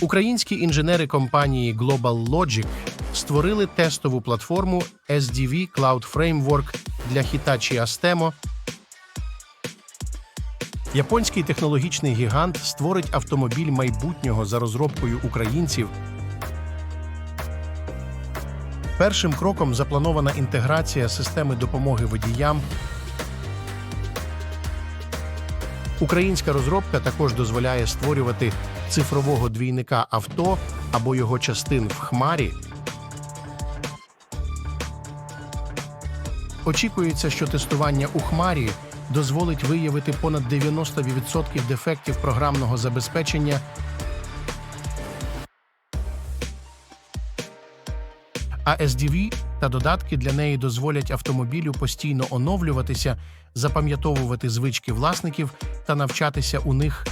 Українські інженери компанії Global Logic створили тестову платформу SDV Cloud Framework для Hitachi Astemo. Японський технологічний гігант створить автомобіль майбутнього за розробкою українців. Першим кроком запланована інтеграція системи допомоги водіям. Українська розробка також дозволяє створювати цифрового двійника авто або його частин в хмарі. Очікується, що тестування у хмарі дозволить виявити понад 90% дефектів програмного забезпечення А SDV та додатки для неї дозволять автомобілю постійно оновлюватися, запам'ятовувати звички власників та навчатися у них